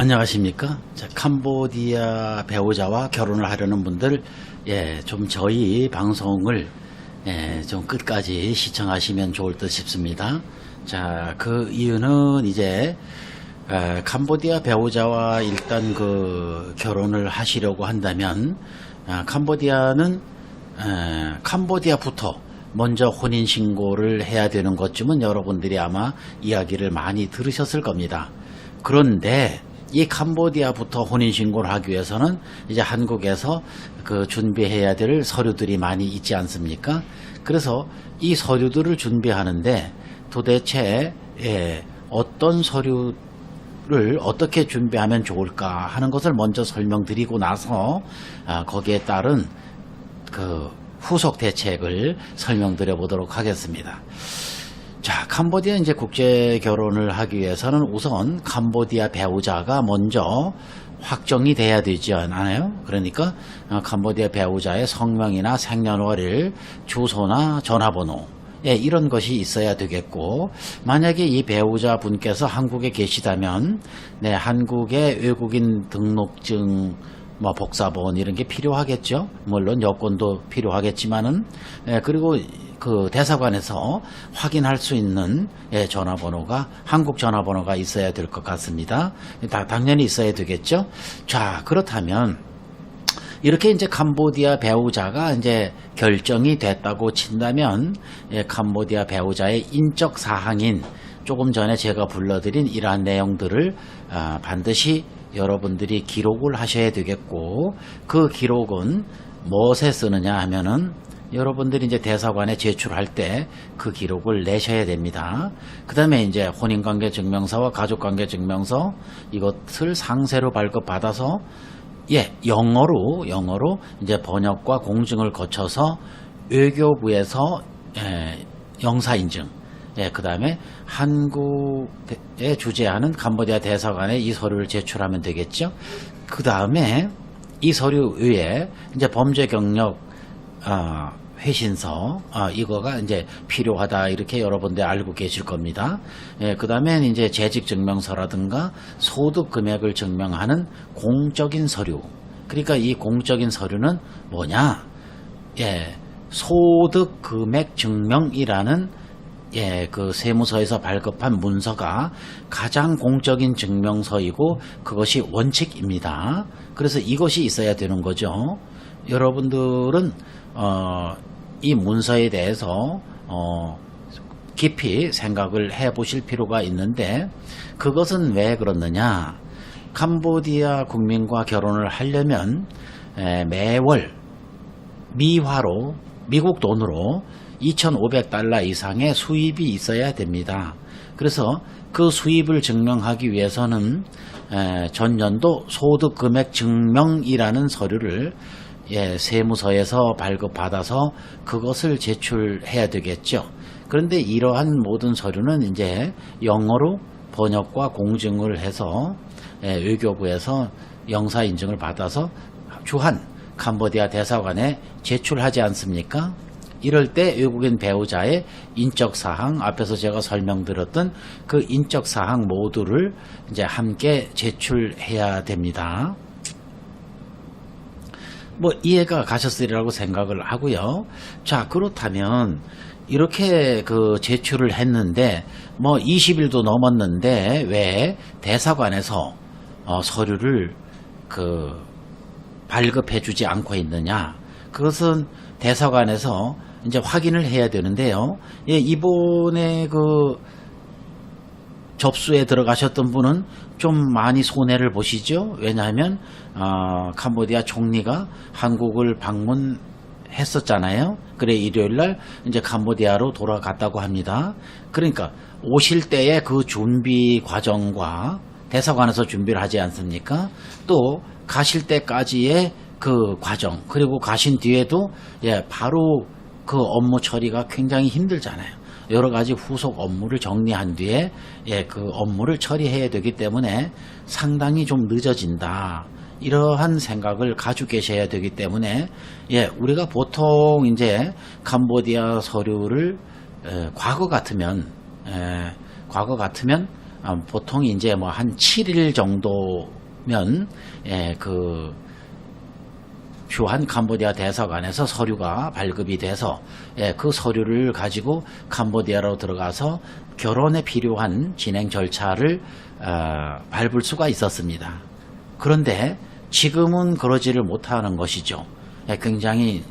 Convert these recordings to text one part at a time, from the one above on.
안녕하십니까? 자, 캄보디아 배우자와 결혼을 하려는 분들, 예, 좀 저희 방송을, 예, 좀 끝까지 시청하시면 좋을 듯 싶습니다. 자, 그 이유는 이제, 에, 캄보디아 배우자와 일단 그 결혼을 하시려고 한다면, 아, 캄보디아는, 에, 캄보디아부터 먼저 혼인 신고를 해야 되는 것쯤은 여러분들이 아마 이야기를 많이 들으셨을 겁니다. 그런데 이 캄보디아부터 혼인 신고를 하기 위해서는 이제 한국에서 그 준비해야 될 서류들이 많이 있지 않습니까? 그래서 이 서류들을 준비하는데 도대체 예, 어떤 서류 를 어떻게 준비하면 좋을까 하는 것을 먼저 설명드리고 나서 아, 거기에 따른 그 후속 대책을 설명드려 보도록 하겠습니다. 자, 캄보디아 이제 국제 결혼을 하기 위해서는 우선 캄보디아 배우자가 먼저 확정이 돼야 되지 않아요? 그러니까 어, 캄보디아 배우자의 성명이나 생년월일, 주소나 전화번호, 예, 이런 것이 있어야 되겠고, 만약에 이 배우자 분께서 한국에 계시다면, 네, 한국의 외국인 등록증, 뭐 복사본 이런 게 필요하겠죠. 물론 여권도 필요하겠지만은, 예, 그리고 그 대사관에서 확인할 수 있는 예, 전화번호가 한국 전화번호가 있어야 될 것 같습니다. 다 당연히 있어야 되겠죠. 자 그렇다면 이렇게 이제 캄보디아 배우자가 이제 결정이 됐다고 친다면 예, 캄보디아 배우자의 인적 사항인 조금 전에 제가 불러드린 이러한 내용들을 아, 반드시 여러분들이 기록을 하셔야 되겠고 그 기록은 무엇에 쓰느냐 하면은 여러분들이 이제 대사관에 제출할 때 그 기록을 내셔야 됩니다. 그 다음에 이제 혼인관계 증명서와 가족관계 증명서 이것을 상세로 발급받아서 예, 영어로, 영어로 이제 번역과 공증을 거쳐서 외교부에서 예, 영사인증, 예, 그 다음에 한국에 주재하는 캄보디아 대사관에 이 서류를 제출하면 되겠죠. 그 다음에 이 서류 위에 이제 범죄 경력, 아, 회신서, 아, 이거가 이제 필요하다, 이렇게 여러분들 알고 계실 겁니다. 예, 그 다음에 이제 재직 증명서라든가 소득 금액을 증명하는 공적인 서류. 그러니까 이 공적인 서류는 뭐냐? 예, 소득 금액 증명이라는 예, 그 세무서에서 발급한 문서가 가장 공적인 증명서이고 그것이 원칙입니다. 그래서 이것이 있어야 되는 거죠. 여러분들은 어, 이 문서에 대해서 어, 깊이 생각을 해 보실 필요가 있는데 그것은 왜 그렇느냐? 캄보디아 국민과 결혼을 하려면 에, 매월 미화로 미국 돈으로 2,500달러 이상의 수입이 있어야 됩니다. 그래서 그 수입을 증명하기 위해서는 에, 전년도 소득 금액 증명이라는 서류를 예, 세무서에서 발급받아서 그것을 제출해야 되겠죠. 그런데 이러한 모든 서류는 이제 영어로 번역과 공증을 해서 예, 외교부에서 영사 인증을 받아서 주한 캄보디아 대사관에 제출하지 않습니까? 이럴 때 외국인 배우자의 인적 사항 앞에서 제가 설명드렸던 그 인적 사항 모두를 이제 함께 제출해야 됩니다. 뭐 이해가 가셨으리라고 생각을 하고요. 자 그렇다면 이렇게 그 제출을 했는데 뭐 20일도 넘었는데 왜 대사관에서 어, 서류를 그 발급해 주지 않고 있느냐? 그것은 대사관에서 이제 확인을 해야 되는데요. 예, 이번에 그 접수에 들어가셨던 분은 좀 많이 손해를 보시죠. 왜냐하면 어, 캄보디아 총리가 한국을 방문 했었잖아요. 그래 일요일 날 이제 캄보디아로 돌아갔다고 합니다. 그러니까 오실 때의 그 준비 과정과 대사관에서 준비를 하지 않습니까? 또 가실 때까지의 그 과정 그리고 가신 뒤에도 예 바로 그 업무 처리가 굉장히 힘들잖아요. 여러 가지 후속 업무를 정리한 뒤에 예, 그 업무를 처리해야 되기 때문에 상당히 좀 늦어진다. 이러한 생각을 가지고 계셔야 되기 때문에 예, 우리가 보통 이제 캄보디아 서류를 에, 과거 같으면 에, 과거 같으면 아, 보통 이제 뭐 한 7일 정도면 예, 그 주한 캄보디아 대사관에서 서류가 발급이 돼서 예, 그 서류를 가지고 캄보디아로 들어가서 결혼에 필요한 진행 절차를 어, 밟을 수가 있었습니다. 그런데 지금은 그러지를 못하는 것이죠. 예, 굉장히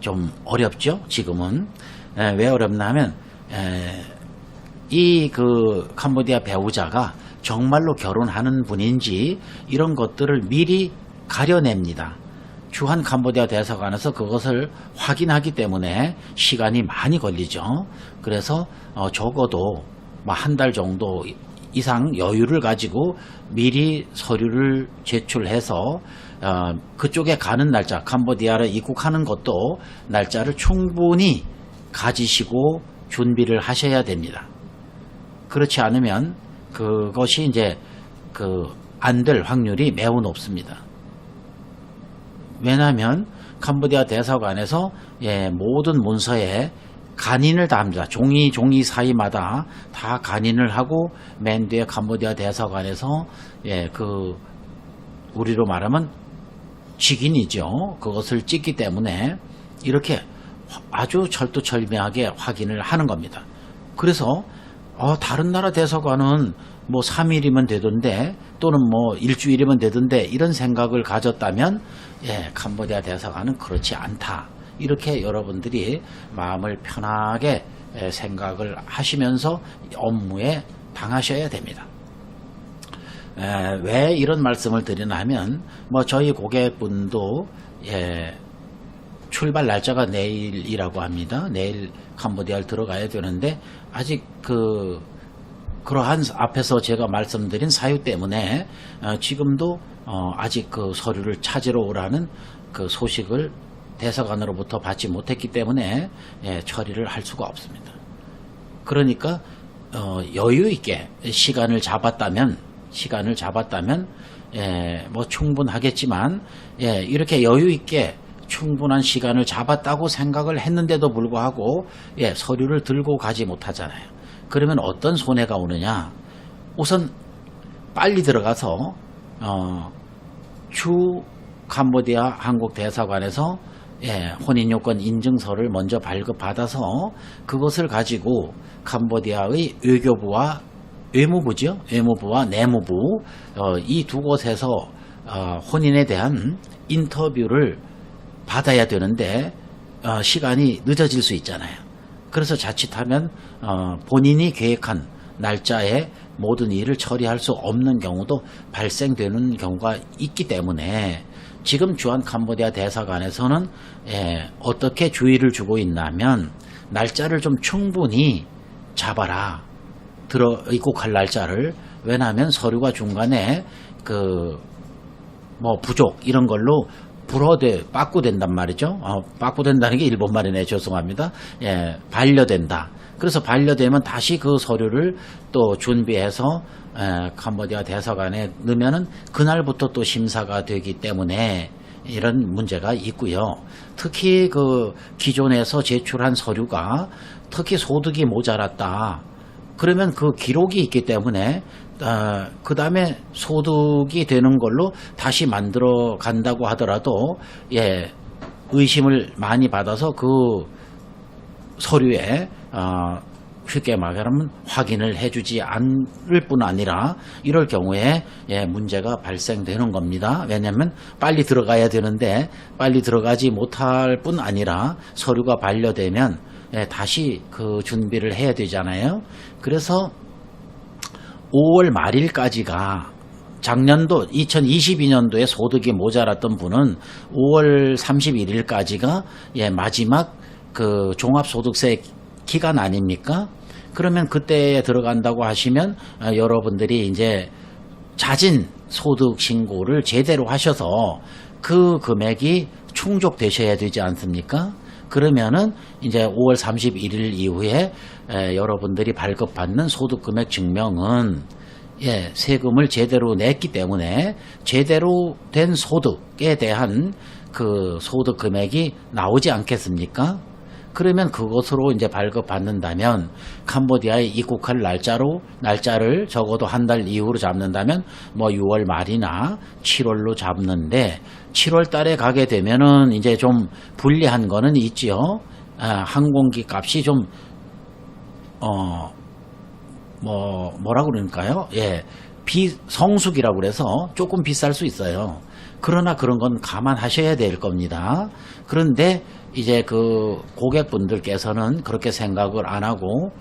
좀 어렵죠. 지금은 예, 왜 어렵나 하면 이그 캄보디아 배우자가 정말로 결혼하는 분인지 이런 것들을 미리 가려냅니다. 주한 캄보디아 대사관에서 그것을 확인하기 때문에 시간이 많이 걸리죠. 그래서 어, 적어도 한달 정도 이상 여유를 가지고 미리 서류를 제출해서 어, 그쪽에 가는 날짜, 캄보디아를 입국하는 것도 날짜를 충분히 가지시고 준비를 하셔야 됩니다. 그렇지 않으면 그것이 이제 그 안 될 확률이 매우 높습니다. 왜냐하면 캄보디아 대사관에서 예, 모든 문서에 간인을 다 합니다. 종이 종이 사이마다 다 간인을 하고 맨 뒤에 캄보디아 대사관에서 예, 그 우리로 말하면 직인이죠. 그것을 찍기 때문에 이렇게 아주 철두철미하게 확인을 하는 겁니다. 그래서 어, 다른 나라 대사관은 뭐 3일이면 되던데 또는 뭐 일주일이면 되던데 이런 생각을 가졌다면 예, 캄보디아 대사관은 그렇지 않다. 이렇게 여러분들이 마음을 편하게 예, 생각을 하시면서 업무에 당하셔야 됩니다. 에, 왜 이런 말씀을 드리나 하면 뭐 저희 고객분도 예, 출발 날짜가 내일이라고 합니다. 내일 캄보디아를 들어가야 되는데 아직 그 그러한 앞에서 제가 말씀드린 사유 때문에 어, 지금도 어, 아직 그 서류를 찾으러 오라는 그 소식을 대사관으로부터 받지 못했기 때문에 예, 처리를 할 수가 없습니다. 그러니까 어, 여유 있게 시간을 잡았다면 시간을 잡았다면 예, 뭐 충분하겠지만 예, 이렇게 여유 있게 충분한 시간을 잡았다고 생각을 했는데도 불구하고 예, 서류를 들고 가지 못하잖아요. 그러면 어떤 손해가 오느냐? 우선 빨리 들어가서 어, 주 캄보디아 한국 대사관에서 예, 혼인 요건 인증서를 먼저 발급받아서 그것을 가지고 캄보디아의 외교부와 외무부죠. 외무부와 내무부 어, 이 두 곳에서 어, 혼인에 대한 인터뷰를 받아야 되는데 어, 시간이 늦어질 수 있잖아요. 그래서 자칫하면 어, 본인이 계획한 날짜에 모든 일을 처리할 수 없는 경우도 발생되는 경우가 있기 때문에 지금 주한 캄보디아 대사관에서는 예, 어떻게 주의를 주고 있냐면 날짜를 좀 충분히 잡아라. 들어 입국할 날짜를 왜냐하면 서류가 중간에 그 뭐 부족 이런 걸로 불어대 빠꾸된단 말이죠. 어, 빠꾸된다는 게 일본 말이네 죄송합니다. 예, 반려된다. 그래서 반려되면 다시 그 서류를 또 준비해서 에, 캄보디아 대사관에 넣으면은 그날부터 또 심사가 되기 때문에 이런 문제가 있고요. 특히 그 기존에서 제출한 서류가 특히 소득이 모자랐다. 그러면 그 기록이 있기 때문에 어, 그 다음에 소득이 되는 걸로 다시 만들어 간다고 하더라도 예 의심을 많이 받아서 그 서류에 어, 쉽게 말하면 확인을 해주지 않을 뿐 아니라 이럴 경우에 예, 문제가 발생되는 겁니다. 왜냐하면 빨리 들어가야 되는데 빨리 들어가지 못할 뿐 아니라 서류가 반려되면 예, 다시 그 준비를 해야 되잖아요. 그래서 5월 말일까지가 작년도 2022년도에 소득이 모자랐던 분은 5월 31일까지가 예, 마지막 그 종합소득세 기간 아닙니까? 그러면 그때에 들어간다고 하시면 어, 여러분들이 이제 자진 소득 신고를 제대로 하셔서 그 금액이 충족되셔야 되지 않습니까? 그러면은 이제 5월 31일 이후에 에, 여러분들이 발급받는 소득 금액 증명은 예, 세금을 제대로 냈기 때문에 제대로 된 소득에 대한 그 소득 금액이 나오지 않겠습니까? 그러면 그것으로 이제 발급받는다면 캄보디아에 입국할 날짜로 날짜를 적어도 한 달 이후로 잡는다면 뭐 6월 말이나 7월로 잡는데 7월 달에 가게 되면은 이제 좀 불리한 거는 있지요. 아, 항공기 값이 좀 어, 뭐, 뭐라 그러니까요? 예. 비성숙이라고 그래서 조금 비쌀 수 있어요. 그러나 그런 건 감안하셔야 될 겁니다. 그런데 이제 그 고객분들께서는 그렇게 생각을 안 하고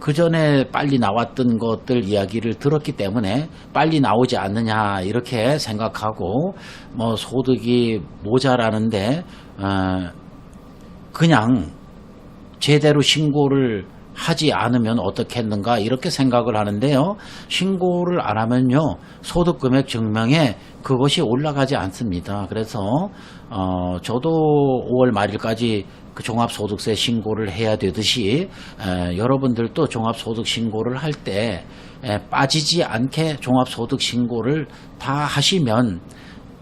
그 전에 빨리 나왔던 것들 이야기를 들었기 때문에 빨리 나오지 않느냐 이렇게 생각하고 뭐 소득이 모자라는데 어, 그냥 제대로 신고를 하지 않으면 어떻겠는가 이렇게 생각을 하는데요. 신고를 안 하면요. 소득금액 증명에 그것이 올라가지 않습니다. 그래서 어 저도 5월 말일까지 그 종합소득세 신고를 해야 되듯이 에, 여러분들도 종합소득 신고를 할 때 빠지지 않게 종합소득 신고를 다 하시면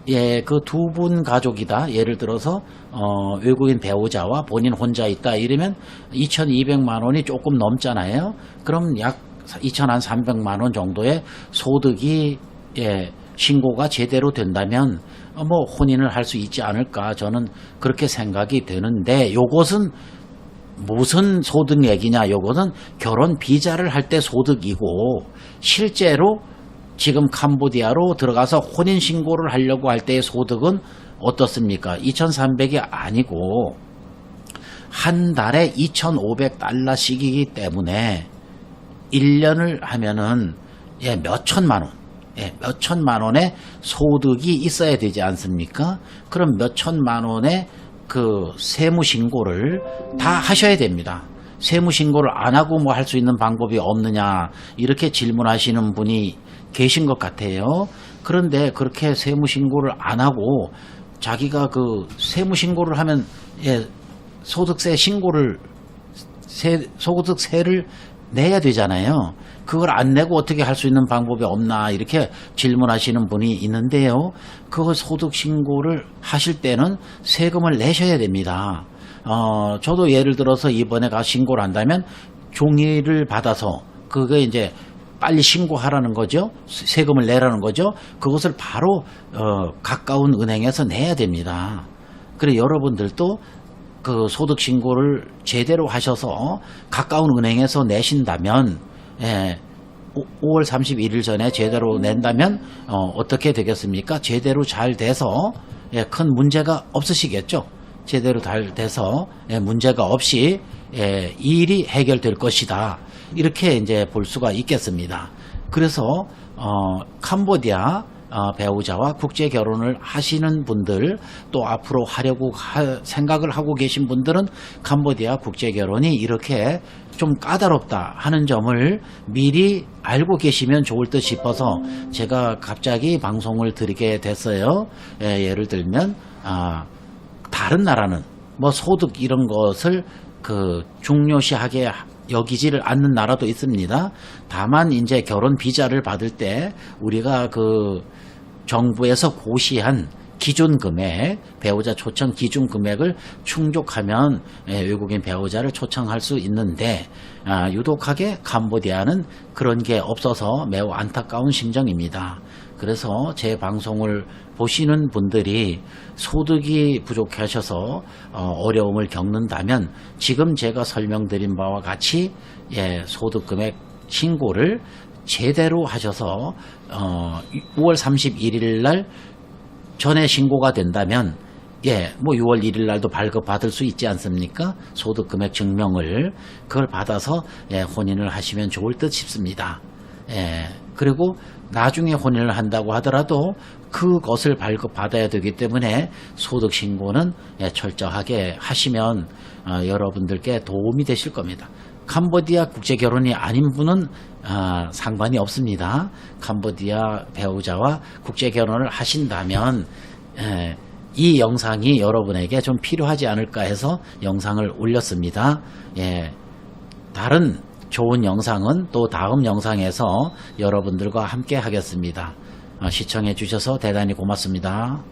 예, 그 두 분 가족이다. 예를 들어서 어, 외국인 배우자와 본인 혼자 있다. 이러면 2,200만 원이 조금 넘잖아요. 그럼 약 2,300만 원 정도의 소득이 예, 신고가 제대로 된다면 어, 뭐 혼인을 할 수 있지 않을까 저는 그렇게 생각이 되는데 요것은 무슨 소득 얘기냐? 요것은 결혼 비자를 할 때 소득이고 실제로 지금 캄보디아로 들어가서 혼인 신고를 하려고 할 때의 소득은 어떻습니까? 2,300이 아니고 한 달에 2,500달러씩이기 때문에 1년을 하면은 예, 몇 천만 원. 예, 몇 천만 원의 소득이 있어야 되지 않습니까? 그럼 몇 천만 원의 그 세무 신고를 다 하셔야 됩니다. 세무 신고를 안 하고 뭐 할 수 있는 방법이 없느냐 이렇게 질문하시는 분이 계신 것 같아요. 그런데 그렇게 세무 신고를 안 하고 자기가 그 세무 신고를 하면 예, 소득세 신고를 세, 소득세를 내야 되잖아요. 그걸 안 내고 어떻게 할 수 있는 방법이 없나 이렇게 질문하시는 분이 있는데요. 그 소득 신고를 하실 때는 세금을 내셔야 됩니다. 어, 저도 예를 들어서 이번에 가 신고를 한다면 종이를 받아서 그게 이제 빨리 신고하라는 거죠. 세금을 내라는 거죠. 그것을 바로 어, 가까운 은행에서 내야 됩니다. 그래 여러분들도 그 소득 신고를 제대로 하셔서 가까운 은행에서 내신다면 예, 5월 31일 전에 제대로 낸다면 어, 떻게 되겠습니까? 제대로 잘 돼서 예, 큰 문제가 없으시겠죠. 제대로 잘 돼서 예, 문제가 없이 예, 이 일이 해결될 것이다. 이렇게 이제 볼 수가 있겠습니다. 그래서 어, 캄보디아 어, 배우자와 국제 결혼을 하시는 분들 또 앞으로 하려고 하, 생각을 하고 계신 분들은 캄보디아 국제 결혼이 이렇게 좀 까다롭다 하는 점을 미리 알고 계시면 좋을 듯 싶어서 제가 갑자기 방송을 드리게 됐어요. 예, 를 들면 아, 다른 나라는 뭐 소득 이런 것을 그 중요시하게 여기지를 않는 나라도 있습니다. 다만 이제 결혼 비자를 받을 때 우리가 그 정부에서 고시한 기준 금액, 배우자 초청 기준 금액을 충족하면 예, 외국인 배우자를 초청할 수 있는데 아, 유독하게 캄보디아는 그런 게 없어서 매우 안타까운 심정입니다. 그래서 제 방송을 보시는 분들이 소득이 부족하셔서 어, 려움을 겪는다면 지금 제가 설명드린 바와 같이 예, 소득 금액 신고를 제대로 하셔서 어, 6월 31일 날 전에 신고가 된다면 예, 뭐 6월 1일 날도 발급 받을 수 있지 않습니까? 소득 금액 증명을 그걸 받아서 예, 혼인을 하시면 좋을 듯 싶습니다. 예, 그리고 나중에 혼인을 한다고 하더라도 그것을 발급 받아야 되기 때문에 소득 신고는 예, 철저하게 하시면 어, 여러분들께 도움이 되실 겁니다. 캄보디아 국제 결혼이 아닌 분은 아, 상관이 없습니다. 캄보디아 배우자와 국제 결혼을 하신다면 에, 이 영상이 여러분에게 좀 필요하지 않을까 해서 영상을 올렸습니다. 예, 다른 좋은 영상은 또 다음 영상에서 여러분들과 함께 하겠습니다. 어, 시청해 주셔서 대단히 고맙습니다.